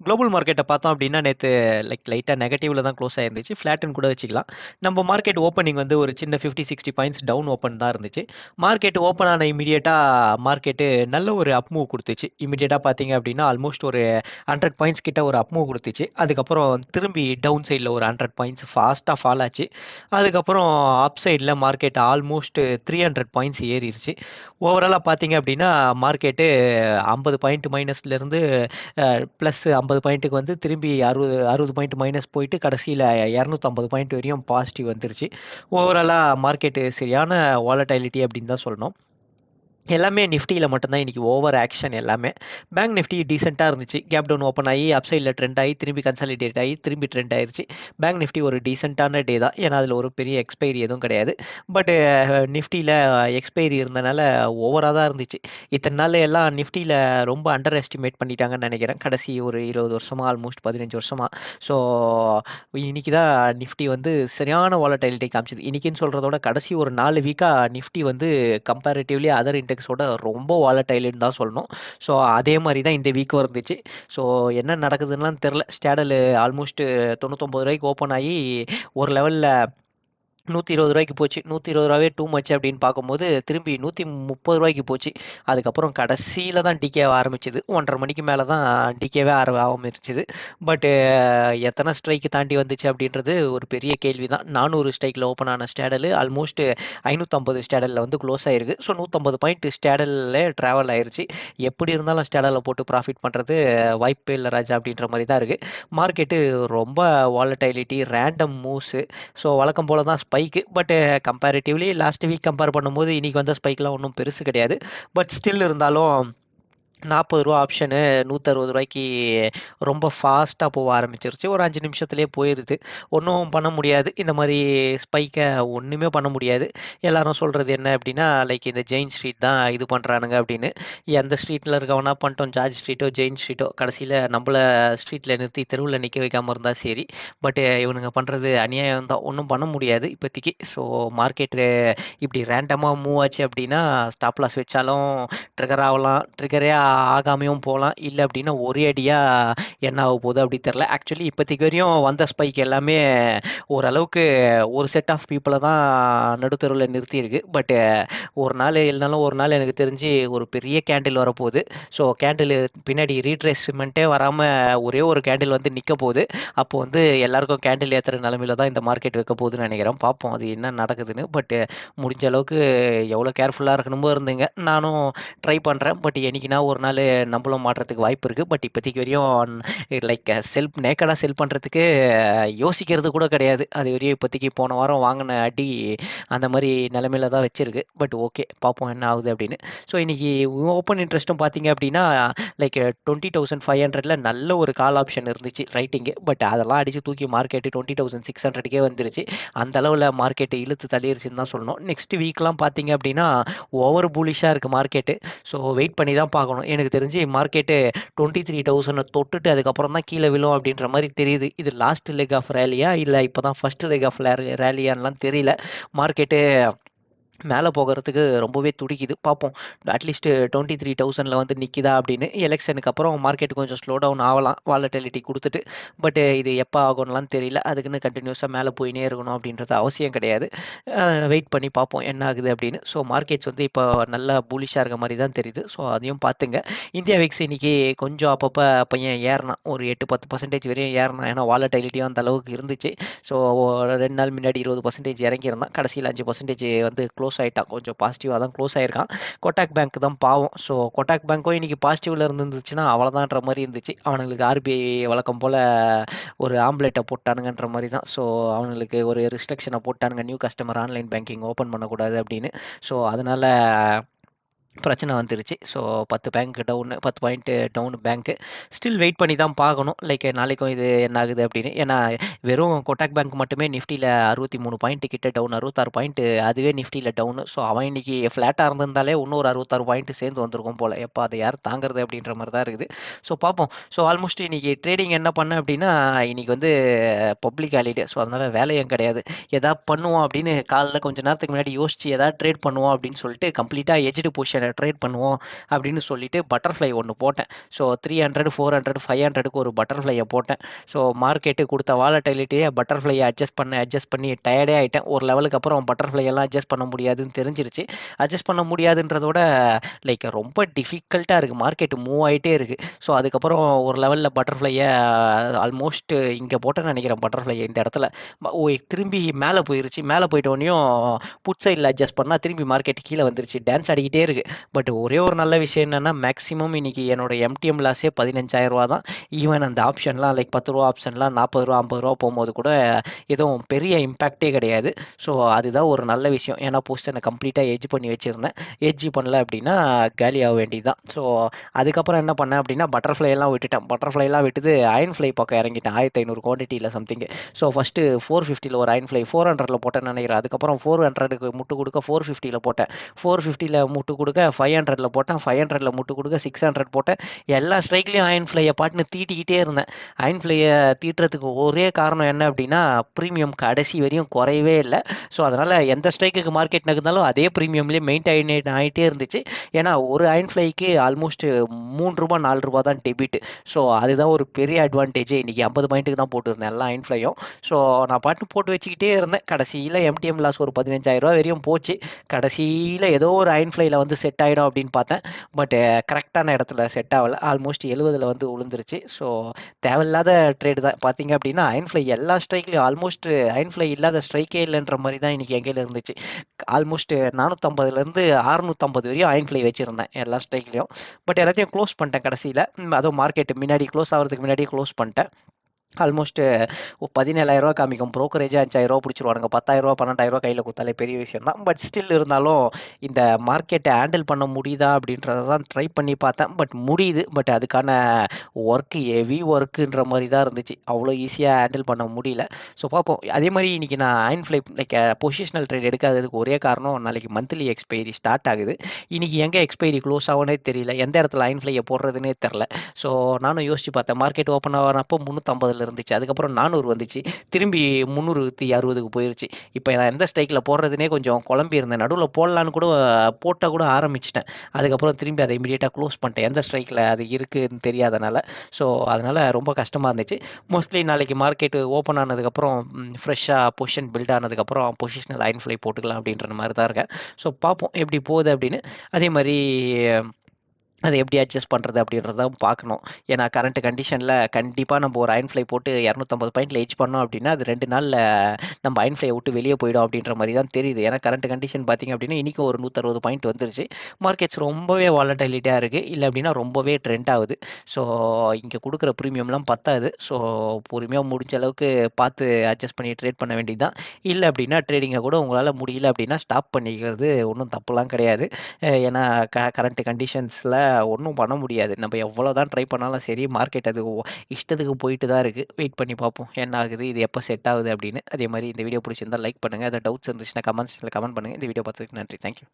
Global மார்க்கெட்டை பார்த்தோம் அப்படின்னா, நேற்று லைக் லைட்டாக நெகட்டிவில் தான் க்ளோஸ் ஆயிருந்துச்சு. ஃப்ளாட்டுன்னு கூட வச்சுக்கலாம். நம்ம மார்க்கெட் ஓப்பனிங் வந்து ஒரு சின்ன 50, 60 பாயிண்ட்ஸ் டவுன் ஓப்பன் தான் இருந்துச்சு. மார்க்கெட் ஓப்பன் ஆன இமீடியட்டாக மார்க்கெட்டு நல்ல ஒரு அப் மூவ் கொடுத்துச்சு இமீடியட்டாக பார்த்தீங்க அப்படின்னா, ஆல்மோஸ்ட் ஒரு 100 பாயிண்ட்ஸ் கிட்ட ஒரு அப் மூவ் கொடுத்துச்சு அதுக்கப்புறம் திரும்பி டவுன் சைடில் ஒரு 100 பாயிண்ட்ஸ் ஃபாஸ்ட்டாக ஃபால் ஆச்சு. அதுக்கப்புறம் அப் சைடில் மார்க்கெட் ஆல்மோஸ்ட் 300 பாயிண்ட்ஸ் ஏறிடுச்சு ஓவராலாக பார்த்தீங்க அப்படின்னா, மார்க்கெட்டு 50 பாயிண்ட் மைனஸ்லேருந்து ப்ளஸ் 50 பாயிண்ட்டுக்கு வந்து திரும்பி 60 60 பாயிண்ட் மைனஸ் போயிட்டு கடைசியில் இரநூத்தம்பது பாயிண்ட் வரையும் பாசிட்டிவ் வந்துருச்சு. ஓவராலாக மார்க்கெட்டு சரியான வாலடைலிட்டி அப்படின்னு தான் சொல்லணும். எல்லாமே நிஃப்டியில் மட்டும்தான் இன்றைக்கி ஓவர் ஆக்ஷன் எல்லாமே. பேங்க் நிஃப்டி டீசெண்டாக இருந்துச்சு. கேப் டவுன் ஓப்பன் ஆகி அப் ட்ரெண்ட் ஆகி திரும்பி கன்சாலிடேட் ஆகி திரும்பி ட்ரெண்ட் ஆயிடுச்சு பேங்க் நிஃப்டி ஒரு டீசெண்டான டே தான். ஏன்னா, அதில் ஒரு பெரிய எக்ஸ்பைரி எதுவும் கிடையாது. பட் நிஃப்டியில் எக்ஸ்பைரி இருந்தனால ஓவராக தான் இருந்துச்சு. இத்தனை நாள் எல்லாம் நிஃப்டியில் ரொம்ப அண்டர் எஸ்டிமேட் பண்ணிட்டாங்கன்னு நினைக்கிறேன் கடைசி ஒரு 20 வருஷமா ஆல்மோஸ்ட் பதினஞ்சு வருஷமாக ஸோ இன்றைக்கி தான் நிஃப்டி வந்து சரியான வாலடைலிட்டி காமிச்சது. இன்றைக்கின்னு சொல்கிறதோட விட கடைசி ஒரு நாலு வீக்காக நிஃப்டி வந்து கம்பேரிட்டிவ்லி அதர் இண்டெக்ஸோட ரொம்ப வாலட்டைல்னு தான் சொல்லணும். ஸோ அதே மாதிரி தான் இந்த வீக்கும் இருந்துச்சு. ஸோ என்ன நடக்குதுன்னுலாம் தெரில ஸ்டேடல் ஆல்மோஸ்ட் தொண்ணூத்தொம்பது ரூபாய்க்கு ஓப்பன் ஆகி ஒரு லெவலில் நூற்றி இருபது ரூபாய்க்கு போச்சு. நூற்றி இருபது ரூபாவே டூ மச் அப்படின்னு பார்க்கும்போது, திரும்பி நூற்றி முப்பது ரூபாய்க்கு போச்சு. அதுக்கப்புறம் கடைசியில் தான் டிகே ஆரம்பிச்சது. 1:30 மணிக்கு மேலே தான் டிகேவே ஆர ஆரம்பிச்சிது பட்டு எத்தனை ஸ்ட்ரைக்கு தாண்டி வந்துச்சு அப்படின்றது ஒரு பெரிய கேள்வி தான். நானூறு ஸ்ட்ரைக்கில் ஓப்பன் ஆன ஸ்டேடல் ஆல்மோஸ்ட் ஐநூற்றம்பது ஸ்டேடலில் வந்து க்ளோஸ் ஆயிருக்கு. ஸோ 150 பாயிண்ட் ஸ்டேடலில் ட்ராவல் ஆயிடுச்சு எப்படி இருந்தாலும் ஸ்டேடலில் போட்டு ப்ராஃபிட் பண்ணுறது வாய்ப்பே இல்லை ராஜா அப்படின்ற மாதிரி தான் இருக்குது மார்க்கெட்டு ரொம்ப வாலட்டைலிட்டி ரேண்டம் மூவ்ஸு ஸோ வழக்கம் போல தான் spike but comparatively last week compare பண்ணும்போது இன்னைக்கு வந்த ஸ்பைக்லாம் ஒன்றும் பெருசு கிடையாது. பட் ஸ்டில் இருந்தாலும் நாற்பது ரூபா ஆப்ஷனு நூற்றறுபது ரூபாய்க்கு ரொம்ப ஃபாஸ்ட்டாக போக ஆரம்பிச்சிருச்சு. ஒரு அஞ்சு நிமிஷத்துலேயே போயிடுது ஒன்றும் பண்ண முடியாது. இந்த மாதிரி ஸ்பைக்கை ஒன்றுமே பண்ண முடியாது. எல்லாரும் சொல்கிறது என்ன அப்படின்னா, லைக் இந்த ஜெயின் ஸ்ட்ரீட் தான் இது பண்ணுறானுங்க அப்படின்னு. எந்த ஸ்ட்ரீட்டில் இருக்கவனா பண்ணிட்டோம் ஜார்ஜ் ஸ்ட்ரீட்டோ, ஜெயின் ஸ்ட்ரீட்டோ கடைசியில் நம்மளை ஸ்ட்ரீட்டில் நிறுத்தி தெருவில் நிற்க வைக்காமல் இருந்தால் சரி. பட் இவனுங்க பண்ணுறது அநியாயம் தான். ஒன்றும் பண்ண முடியாது இப்போதைக்கு. ஸோ மார்க்கெட்டு இப்படி ரேண்டமாக மூவ் ஆச்சு அப்படின்னா, ஸ்டாப் லாஸ் வச்சாலும் ட்ரிகர் ஆகலாம். ட்ரிகரே ஆகாமையும் போகலாம் இல்லை அப்படின்னா ஒரே அடியாக என்ன ஆக போகுது அப்படி தெரில ஆக்சுவலி இப்போதைக்கு வரையும் வந்த ஸ்பைக் எல்லாமே ஓரளவுக்கு ஒரு செட் ஆஃப் பீப்புளை தான் நடுத்தருவில் நிறுத்தியிருக்கு. பட் ஒரு நாள் இல்லைனாலும் ஒரு நாள் எனக்கு தெரிஞ்சு ஒரு பெரிய கேண்டில் வரப்போகுது. ஸோ கேண்டில் பின்னாடி ரீட்ரேஸ்மென்ட்டே வராமல் ஒரே ஒரு கேண்டில் வந்து நிற்க போகுது. அப்போ வந்து எல்லாருக்கும் கேண்டில் ஏற்றுற நிலமையில தான் இந்த மார்க்கெட் வைக்க போகுதுன்னு நினைக்கிறேன் பார்ப்போம் அது என்ன நடக்குதுன்னு. பட் முடிஞ்ச அளவுக்கு எவ்வளோ கேர்ஃபுல்லாக இருக்கணுமோ இருந்தேங்க. நானும் ட்ரை பண்ணுறேன் பட் என்னைக்குனா ஒரு நாள் நம்மளும் மாட்றதுக்கு வாய்ப்பு இருக்குது பட் இப்போதைக்கு வரையும் லைக் செல்ப் நேக்கடாக செல் பண்ணுறதுக்கு யோசிக்கிறது கூட கிடையாது. அது வரையும் இப்போதைக்கு போன வாரம் வாங்கின அடி அந்த மாதிரி நிலமையில தான் வச்சிருக்கு. பட் ஓகே பார்ப்போம் என்ன ஆகுது அப்படின்னு. ஸோ இன்றைக்கி ஓப்பன் இன்ட்ரெஸ்ட்டும் பார்த்தீங்க அப்படின்னா, லைக் 20,500ல நல்ல ஒரு கால் ஆப்ஷன் இருந்துச்சு ரைட்டிங்கு. பட் அதெல்லாம் அடிச்சு தூக்கி மார்க்கெட் 20,600க்கே வந்துருச்சு. அந்த அளவில் மார்க்கெட்டு இழுத்து தள்ளிருச்சுன்னு தான் சொல்லணும். நெக்ஸ்ட் வீக்லாம் பார்த்தீங்க அப்படின்னா, ஓவர் புலிஷாக இருக்குது மார்க்கெட்டு. ஸோ வெயிட் பண்ணி தான் பார்க்கணும். எனக்கு தெரிஞ்சு மார்க்கெட்டு 23,000 தொட்டுட்டு அதுக்கப்புறம் தான் கீழே விழும் அப்படின்ற மாதிரி தெரியுது. இது லாஸ்ட் லெக் ஆஃப் ரேலியா இல்லை இப்போ தான் ஃபர்ஸ்ட் லெக் ஆஃப் ரேலியான்லாம் தெரியல. மார்க்கெட்டு மேலே போகிறதுக்கு ரொம்பவே துடிக்குது. பார்ப்போம். அட்லீஸ்ட் 23,000ல வந்து நிற்கிதா அப்படின்னு. எலெக்ஷனுக்கு அப்புறம் மார்க்கெட் கொஞ்சம் ஸ்லோ டவுன் ஆகலாம். வாலட்டிலிட்டி கொடுத்துட்டு பட் இது எப்போ ஆகும்லாம் தெரியல. அதுக்குன்னு கண்டினியூஸாக மேலே போயினே இருக்கணும் அப்படின்றது அவசியம் கிடையாது. வெயிட் பண்ணி பார்ப்போம் என்ன ஆகுது அப்படின்னு. ஸோ மார்க்கெட்ஸ் வந்து இப்போ நல்லா பூலிஷாக இருக்க மாதிரி தான் தெரியுது. ஸோ அதையும் பார்த்துங்க. இந்தியா விக்ஸ் இன்னைக்கு கொஞ்சம் அப்பப்போ பையன் ஏறினான் ஒரு 8, 10% வரையும் ஏறினான் ஏன்னா வாலட்டிலிட்டியும் அந்த அளவுக்கு இருந்துச்சு. ஸோ ரெண்டு நாள் முன்னாடி 20% இறங்கியிருந்தான். கடைசியில் அஞ்சு பர்சன்டேஜ் வந்து க்ளோஸ் க்ளோஸ் ஆகிட்டான் கொஞ்சம் பாசிட்டிவாக தான் க்ளோஸ் ஆயிருக்கான். கொட்டாக் பேங்க் தான் பாவம். ஸோ கொட்டாக் பேங்க்கும் இன்றைக்கி பாசிட்டிவில் இருந்துருந்துச்சுன்னா அவ்வளோதான்ற மாதிரி இருந்துச்சு. அவனுங்களுக்கு ஆர்பிஐ வழக்கம் போல் ஒரு ஆம்லெட்ட போட்டானுங்கன்ற மாதிரி தான். ஸோ அவனுங்களுக்கு ஒரு ரிஸ்ட்ரிக்ஷன போட்டானுங்க. New customer online banking open பண்ணக்கூடாது அப்படின்னு. ஸோ அதனால் பிரச்சனை வந்துருச்சு. So 10 bank down 10 point down பேங்க்கு. ஸ்டில் வெயிட் பண்ணி தான் பார்க்கணும். லைக் நாளைக்கும் இது என்ன ஆகுது அப்படின்னு. ஏன்னா வெறும் கொட்டாக் பேங்க் மட்டுமே நிஃப்டில 63 பாயிண்ட் கிட்ட டவுன் 66 பாயிண்ட் அதுவே நிஃப்டியில் டவுனு. ஸோ அவன் இன்னைக்கு ஃப்ளாட்டாக இருந்திருந்தாலே இன்னும் ஒரு 66 பாயிண்ட் சேர்ந்து வந்திருக்கும் போல் எப்போ அதை யார் தாங்குறது அப்படின்ற மாதிரி தான் இருக்குது. ஸோ பார்ப்போம். ஸோ ஆல்மோஸ்ட் இன்றைக்கி ட்ரேடிங் என்ன பண்ணேன் அப்படின்னா, இன்றைக்கி வந்து பப்ளிக் ஹாலிடே. ஸோ அதனால் வேலையும் கிடையாது. எதா பண்ணுவோம் அப்படின்னு காலைல கொஞ்ச நேரத்துக்கு முன்னாடி யோசிச்சு எதாவது ட்ரேட் பண்ணுவோம் அப்படின்னு சொல்லிட்டு கம்ப்ளீட்டாக எஜ்டு பொசிஷன் ட்ரேட் பண்ணுவோம் அப்படின்னு சொல்லிட்டு பட்டர்ஃப்ளை ஒன்று போட்டேன். So three hundred four hundred five ஹண்ட்ரடுக்கு ஒரு பட்டர்ஃப்ளையை போட்டேன். ஸோ மார்க்கெட்டு கொடுத்த வாலட்டிலிட்டியை பட்டர்ஃப்ளையை அட்ஜஸ்ட் பண்ண அட்ஜஸ்ட் பண்ணி டயர்டே ஆகிட்டேன் ஒரு லெவலுக்கு அப்புறம் பட்டர்ஃப்ளை எல்லாம் அட்ஜஸ்ட் பண்ண முடியாதுன்னு தெரிஞ்சிருச்சு. அட்ஜஸ்ட் பண்ண முடியாதுன்றதோட லைக் ரொம்ப டிஃபிகல்ட்டாக இருக்குது மார்க்கெட் மூவ் ஆகிட்டே இருக்குது ஸோ அதுக்கப்புறம் ஒரு லெவலில் பட்டர்ஃப்ளையை ஆல்மோஸ்ட் இங்கே போட்டேன்னு நினைக்கிறேன் பட்டர்ஃப்ளை இந்த இடத்துல. ஓ திரும்பி மேலே போயிருச்சு. மேலே போயிட்டோனையும் புட் சைடில் அட்ஜஸ்ட் பண்ணால் திரும்பி மார்க்கெட் கீழே வந்துருச்சு. டான்ஸ் ஆடிக்கிட்டே இருக்குது பட் ஒரே ஒரு நல்ல விஷயம் என்னென்னா மேக்ஸிமம் இன்னைக்கு என்னோடய எம்டிஎம் லாஸே பதினஞ்சாயிரம் ரூபா தான். ஈவன் அந்த ஆப்ஷன்லாம் லைக் பத்து ரூபா ஆப்ஷன்லாம் நாற்பது ரூபா ஐம்பது ரூபா போகும்போது கூட எதுவும் பெரிய இம்பேக்டே கிடையாது. ஸோ அதுதான் ஒரு நல்ல விஷயம். ஏன்னா போஸ்டனை கம்ப்ளீட்டாக ஏஜ் பண்ணி வச்சுருந்தேன். எட்ஜ் பண்ணல அப்படின்னா காலி ஆக வேண்டியது தான் ஸோ அதுக்கப்புறம் என்ன பண்ணேன் அப்படின்னா பட்டர்ஃப்ளை எல்லாம் விட்டுட்டேன். பட்டர்ஃப்ளைலாம் விட்டுட்டு அயன் ஃப்ளை பக்கம் இறங்கிட்டேன். ஆயிரத்தி ஐநூறு குவான்டிட்டியில் சம்திங் ஸோ ஃபஸ்ட்டு ஃபோர் ஃபிஃப்டியில் ஒரு அயன் ஃப்ளை ஃபோர் ஹண்ட்ரடில் போட்டேன் நினைக்கிறேன். அதுக்கப்புறம் ஃபோர் ஹண்ட்ரடுக்கு முட்டு கொடுக்க ஃபோர் ஃபிஃப்டியில் போட்டேன். ஃபோர் ஃபிஃப்டியில் முட்டு கொடுக்க ஃபைவ் ஹண்ட்ரடில் போட்டேன் ஃபைவ் ஹண்ட்ரடில் முட்டு கொடுக்க சிக்ஸ் ஹண்ட்ரட் போட்டேன். எல்லா ஸ்ட்ரைக்லேயும் அயன் ஃப்ளையை பாட்டுன்னு தீட்டிக்கிட்டே இருந்தேன். அயன் ஃப்ளையை தீட்டுறதுக்கு ஒரே காரணம் என்ன அப்படின்னா ப்ரீமியம் கடைசி வரையும் குறையவே இல்லை. ஸோ அதனால் எந்த ஸ்ட்ரைக்குக்கு மார்க்கெட் நகர்ந்தாலும் அதே ப்ரீமியம்லேயே மெயின்டைன் ஆகிட்டே இருந்துச்சு. ஏன்னா ஒரு அயன் ஃப்ளைக்கு ஆல்மோஸ்ட் மூணு ரூபா நாலு ரூபா தான் டெபிட் ஸோ அதுதான் ஒரு பெரிய அட்வான்டேஜ் இன்றைக்கி ஐம்பது பாயிண்ட்டுக்கு தான் போட்டுருந்தேன் எல்லா அயன் ஃப்ளையும் ஸோ நான் பாட்டு போட்டு வச்சுக்கிட்டே இருந்தேன். கடைசியில் எம்டிஎம் லாஸ் ஒரு பதினஞ்சாயிரம் ரூபா வரையும் போச்சு. கடைசியில் ஏதோ ஒரு அயன் ஃப்ளையில் வந்து செட் ஆகிடும் அப்படின்னு பார்த்தேன். பட் கரெக்டான இடத்துல செட் ஆகலை. ஆல்மோஸ்ட் எழுபதில் வந்து விழுந்துருச்சு ஸோ தேவையில்லாத ட்ரேடு தான். பார்த்தீங்க அப்படின்னா அயன் ஃப்ளை எல்லா ஸ்ட்ரைக்லையும் ஆல்மோஸ்ட் அயன் ஃப்ளை இல்லாத ஸ்ட்ரைக்கே இல்லைன்ற மாதிரி தான் இன்றைக்கி எங்கேயில் இருந்துச்சு. ஆல்மோஸ்ட் நானூற்றம்பதுலேருந்து அறுநூற்றம்பது வரையும் அயன் ஃப்ளை வச்சுருந்தேன் எல்லா ஸ்ட்ரைக்லையும் பட் எல்லாத்தையும் க்ளோஸ் பண்ணிட்டேன் கடைசியில். அதுவும் மார்க்கெட் முன்னாடி க்ளோஸ் ஆகிறதுக்கு முன்னாடியே க்ளோஸ் பண்ணிட்டேன். ஆல்மோஸ்ட் uh, பதினேழாயிரரூவா காமிக்கும். ப்ரோக்கரேஜ் அஞ்சாயிரரூவா பிடிச்சிருவானுங்க. பத்தாயிரரூவா பன்னெண்டாயிரரூவா கையில் கொடுத்தாலே பெரிய விஷயம் தான். பட் ஸ்டில் இருந்தாலும் இந்த மார்க்கெட்டை ஹேண்டில் பண்ண முடியுதா அப்படின்றத தான் ட்ரை பண்ணி பார்த்தேன். பட் முடியுது. பட் அதுக்கான ஒர்க்கு ஹெவி ஒர்க்குன்ற மாதிரி தான் இருந்துச்சு. அவ்வளோ ஈஸியாக ஹேண்டில் பண்ண முடியல. ஸோ பார்ப்போம். அதே மாதிரி இன்றைக்கி நான் iron fly like positional trade எடுக்காததுக்கு ஒரே காரணம் நாளைக்கு மந்த்லி எக்ஸ்பைரி ஸ்டார்ட் ஆகுது. இன்றைக்கி எங்கே எக்ஸ்பைரி க்ளோஸ் ஆகுனே தெரியல. எந்த இடத்துல அயன் ஃப்ளையை போடுறதுனே தெரில ஸோ நானும் யோசிச்சு பார்த்தேன். மார்க்கெட் ஓப்பன் ஆகிறப்போ முந்நூற்றம்பது முந்நூற்றம்பதுல இருந்துச்சு. அதுக்கப்புறம் நானூறு வந்துச்சு. திரும்பி முந்நூறுத்தி அறுபதுக்கு போயிருச்சு. இப்போ நான் எந்த ஸ்ட்ரைக்கில் போடுறதுனே கொஞ்சம் குழம்பி இருந்தேன். நடுவில் போடலான்னு கூட போட்டால் கூட ஆரம்பிச்சிட்டேன். அதுக்கப்புறம் திரும்பி அதை இமீடியட்டாக க்ளோஸ் பண்ணிட்டேன். எந்த ஸ்ட்ரைக்கில் அது இருக்குதுன்னு தெரியாதனால. ஸோ அதனால் ரொம்ப கஷ்டமாக இருந்துச்சு. மோஸ்ட்லி நாளைக்கு மார்க்கெட்டு ஓப்பன் ஆனதுக்கப்புறம் ஃப்ரெஷ்ஷாக பொசிஷன் பில்ட் ஆனதுக்கப்புறம் பொசிஷனல் லைன் ஃப்ளை போட்டுக்கலாம் அப்படின்ற மாதிரி தான் இருக்கேன். ஸோ பார்ப்போம் எப்படி போகுது அப்படின்னு. அதே மாதிரி அதை எப்படி அட்ஜஸ்ட் பண்ணுறது அப்படின்றதான் பார்க்கணும். ஏன்னா கரண்ட் கண்டிஷனில் கண்டிப்பாக நம்ம ஒரு அயன் ஃப்ளை போட்டு இரநூத்தம்பது பாயிண்டில் ஏஜ் பண்ணோம் அப்படின்னா அது ரெண்டு நாளில் நம்ம அயன் ஃப்ளை விட்டு வெளியே போயிடும் அப்படின்ற மாதிரி தான் தெரியுது. ஏன்னா கரண்ட் கண்டிஷன் பார்த்திங்க அப்படின்னா இன்றைக்கும் ஒரு நூற்றறுபது பாயிண்ட் வந்துருச்சு. மார்க்கெட்ஸ் ரொம்பவே வாலட்டிலிட்டியாக இருக்குது இல்லை அப்படின்னா ரொம்பவே ட்ரெண்ட் ஆகுது. ஸோ இங்கே கொடுக்குற ப்ரீமியம்லாம் பத்தாது. ஸோ பொறுமையாக முடிஞ்ச அளவுக்கு பார்த்து அட்ஜஸ்ட் பண்ணி ட்ரேட் பண்ண வேண்டியது தான் இல்லை அப்படின்னா ட்ரேடிங்கை கூட உங்களால் முடியல அப்படின்னா ஸ்டாப் பண்ணிக்கிறது ஒன்றும் தப்புலாம் கிடையாது. ஏன்னா க கரண்ட் கண்டிஷன்ஸில் ஒன்றும் பண்ண முடியாது. நம்ம எவ்வளோ தான் ட்ரை பண்ணாலும் சரி மார்க்கெட் அது இஷ்டத்துக்கு போயிட்டு தான் இருக்குது வெயிட் பண்ணி பார்ப்போம். என்ன ஆகுது? இது எப்போ செட் ஆகுது அப்படின்னு. அதே மாதிரி இந்த வீடியோ பிடிச்சிருந்தா லைக் பண்ணுங்கள் அதை டவுட்ஸ் இருந்துச்சுன்னா கமெண்ட்ஸில் கமெண்ட் பண்ணுங்கள் இந்த வீடியோ பார்த்ததுக்கு நன்றி. தேங்க்யூ